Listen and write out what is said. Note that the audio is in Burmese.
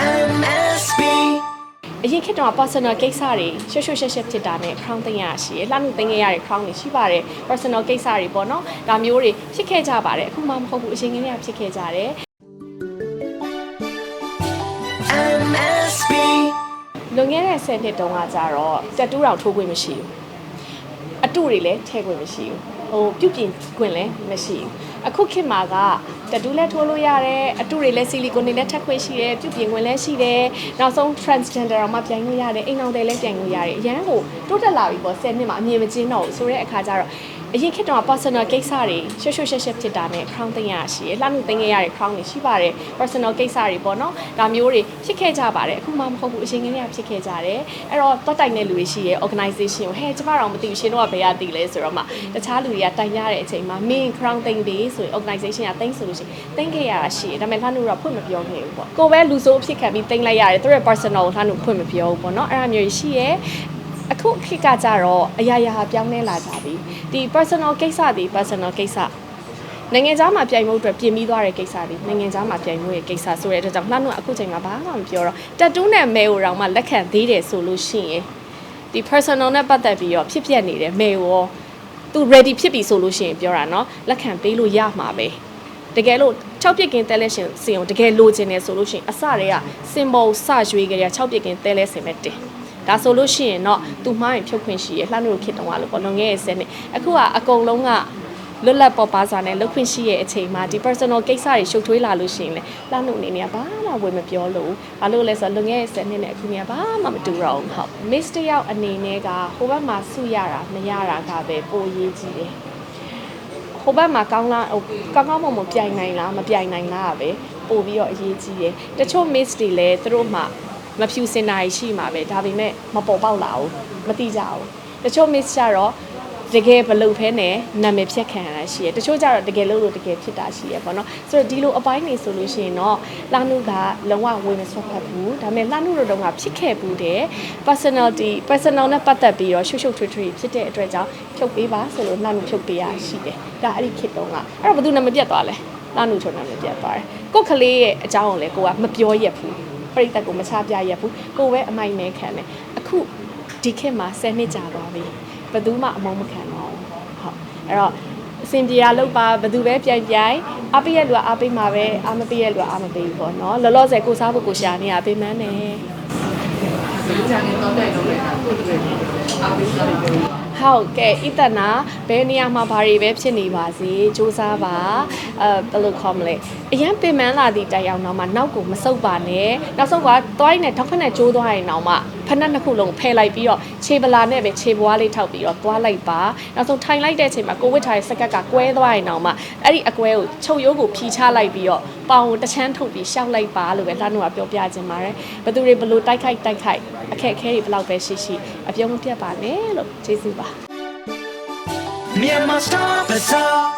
MSB အရင်ခေတ်တုန်းက personal ကိစ္စတွေရှုပ်ရှုပ်ရှက်ရှက်ဖြစ်တာနဲ့ crown သိမ်းရရှိရယ်လှမှုသိမ်းခဲ့ရတဲ့ crown တွေရှိပါတယ် personal ကိစ္စတွေပေါ့နော်ဒါမျိုးတွေဖြစ်ခဲ့ကြပါတယ်အခုမှမဟုတ်ဘူးအရင်ကတည်းကဖြစ်ခဲ့ကြတယ် MSB လွန်ခဲ့တဲ့10နှစ်တုန်းကကြတော့တက်တူးတောင်ထိုးခွင့်မရှိဘူးအတုတွေလည်းထည့်ခွင့်မရှိဘူးဟိုပြုတ်ပြင်ခွင့်လည်းမရှိဘူးအခုခေတ်မှာက တက်တူးလည်းထိုးလို့ရတယ်အတုတွေလည်းဆီလီကွန်တွေလည်းထပ်ခွင့်ရှိတယ်ပြုတ်ပြင်ခွင့်လည်းရှိတယ်နောက်ဆုံး transgender တော့မှပြိုင်လို့ရတယ်အိမ်အောင်တယ်လည်းပြိုင်လို့ရတယ်အရန်ကိုတိုးတက်လာပြီပေါ့10နှစ်မှာအမြင်မကျင်းတော့ဘူးဆိုတဲ့အခါကျတော့ အရင်ခေတ်တုန်းက personal ကိစ္စတွေရှုပ်ရှုပ်ရှက်ရှက်ဖြစ်တာနဲ့ crown သိမ်းရရှိရယ်လှမှုသိမ်းခဲ့ရတဲ့ crown တွေရှိပါတယ် personal ကိစ္စတွေပေါ့နော်ဒါမျိုးတွေဖြစ်ခဲ့ကြပါတယ်အခုမှမဟုတ်ဘူးအရင်ကတည်းကဖြစ်ခဲ့ကြတယ်အဲ့တော့တွတ်တိုင်တဲ့လူတွေရှိရယ် organization ကိုဟဲ့ကျမတော့မသိဘူးရှင်တို့ကဘယ်ရသိလဲဆိုတော့မှတခြားလူတွေကတိုင်ရတဲ့အချိန်မှာ main crown သိမ်းပြီးဆိုရင် organization ကသိမ်းဆိုလို့ရှိရင်သိမ်းခဲ့ရတာရှိရယ်ဒါပေမဲ့လှမှုတော့ဖွင့်မပြောခဲ့ဘူးပေါ့ကိုပဲလူဆိုးအဖြစ်ခံပြီးသိမ်းလိုက်ရတယ်သူတို့ရဲ့ personal ကိုလှမှုဖွင့်မပြောဘူးပေါ့နော်အဲ့ဒါမျိုးရှိရယ် အခုခေတ်ကကြတော့အရာရာပြောင်းလဲလာကြပြီဒီ personal ကိစ္စဒီ personal ကိစ္စနိုင်ငံသားမှာပြိုင်မှုအတွက်ပြင်ပြီးသွားတဲ့ကိစ္စဒီနိုင်ငံသားမှာပြိုင်မှုရဲ့ကိစ္စဆိုတဲ့အတွက်ကြောင့်လှမ်းတော့အခုချိန်မှာဘာမှမပြောတော့တက်တူးနဲ့မဲကိုတော့မှလက်ခံသေးတယ်ဆိုလို့ရှိရင်ဒီ personal နဲ့ပတ်သက်ပြီးတော့ဖြစ်ပျက်နေတဲ့မဲကိုရောသူ ready ဖြစ်ပြီဆိုလို့ရှိရင်ပြောတာเนาะလက်ခံပေးလို့ရမှာပဲတကယ်လို့6ပြစ်ကင်းတဲလဲရှင်စင်ကိုတကယ်လိုချင်တယ်ဆိုလို့ရှိရင်အစတွေက symbol စရွေးကြတဲ့6ပြစ်ကင်းတဲလဲစင်ပဲတင် ဒါဆိုလို့ရှိရင်တော့သူမှားရင်ဖြုတ်ခွင့်ရှိရလှမ်းလို့ဖြစ်တော့လို့ပေါ့လွန်ခဲ့ရဲ့ဆယ်နှစ်အခုကအကုန်လုံးကလွတ်လပ်ပေါ်ပါစာနဲ့လုတ်ခွင့်ရှိရဲ့အချိန်မှာဒီ personal ကိစ္စတွေရှုပ်ထွေးလာလို့ရှိရင်လေလှမ်းလို့အနေနဲ့ကဘာမှဝင်မပြောလို့ဘာလို့လဲဆိုတော့လွန်ခဲ့ရဲ့ဆယ်နှစ်နဲ့အခုကဘာမှမတူတော့ဘူးဟုတ် miss တယောက်အနေနဲ့ကဟိုဘက်မှာဆုရတာမရတာကပဲပိုရေးကြည့်တယ်ဟိုဘက်မှာကောင်းလားဟိုကောင်းကောင်းမွန်မွန်ပြိုင်နိုင်လားမပြိုင်နိုင်လားကပဲပို့ပြီးတော့အရေးကြီးတယ်တချို့ miss တွေလည်းသူတို့မှ မဖြူစင်တာရှိမှာပဲဒါပေမဲ့မပေါ်ပေါက်လာဘူးမတိကြဘူးတချို့ miss ကျတော့တကယ်ဘလုတ်ဖဲနဲ့နာမည်ဖြတ်ခံရတာရှိတယ်တချို့ကျတော့တကယ်လို့လို့တကယ်ဖြစ်တာရှိရပေါ့နော်ဆိုတော့ဒီလိုအပိုင်းနေဆိုလို့ရှိရင်တော့လှနုကလုံးဝဝင်မဆွတ်ဖက်ဘူးဒါပေမဲ့လှနုတို့တုန်းကဖြစ်ခဲ့ဘူးတဲ့ personality personal နဲ့ပတ်သက်ပြီးတော့ရှုပ်ရှုပ်ထွေးထွေးဖြစ်တဲ့အတွက်ကြောင့်ဖြုတ်ပေးပါဆိုလို့လှနုဖြုတ်ပေးရရှိတယ်ဒါအဲ့ဒီခေတ်တုန်းကအဲ့တော့ဘယ်သူနာမည်ပြတ်သွားလဲလှနုချုံနာမည်ပြတ်သွားတယ်ကိုယ့်ကလေးရဲ့အကြောင်းကိုလည်းကိုကမပြောရက်ဘူး ပြိတ္တကိုမချပြရက်ဘူးကိုပဲအမိုက်မဲခံတယ်အခုဒီခေတ်မှာ10နှစ်ကြာသွားပြီဘယ်သူမှအမုန်းမခံတော့ဘူးဟုတ်အဲ့တော့အစင်ပြေရလောက်ပါဘယ်သူပဲပြိုင်ပြိုင်အားပေးရလူကအားပေးမှာပဲအားမပေးရလူကအားမပေးဘူးပေါ့နော်လောလောဆယ်ကိုစားဖို့ကိုရှာနေရပေးမန်းနေဟုတ်ကဲ့ ဣတနာဘယ်နေရာမှာဘာတွေပဲဖြစ်နေပါစေစူးစမ်းပါအဲဘယ်လိုခေါ်မလဲအရန်ပင်ပန်းလာသည့်တိုင်အောင်တော့မှနောက်ကိုမဆုပ်ပါနဲ့နောက်ဆုံးကသွားရင်လည်းထောက်ခနဲ့ကျိုးသွားရင်တော့မှဖက်နှက်နှစ်ခုလုံးဖယ်လိုက်ပြီးတော့ခြေပလာနဲ့ပဲခြေပွားလေးထောက်ပြီးတော့သွားလိုက်ပါနောက်ဆုံးထိုင်လိုက်တဲ့အချိန်မှာကိုဝစ်ထားတဲ့စက်ကက်ကကွဲသွားရင်တော့မှအဲ့ဒီအကွဲကိုချုပ်ရိုးကိုဖြီးချလိုက်ပြီးတော့ပေါင်ကိုတစ်ချမ်းထုတ်ပြီးရှောက်လိုက်ပါလို့ပဲလှမ်းတော့ပြောပြခြင်းပါတယ်ဘယ်သူတွေဘယ်လိုတိုက်ခိုက်တိုက်ခိုက်အခက်အခဲတွေဘယ်လောက်ပဲရှိရှိအပြုံးမပြတ်ပါနဲ့လို့ကျေးဇူးပါ Myanmar Star Bazaar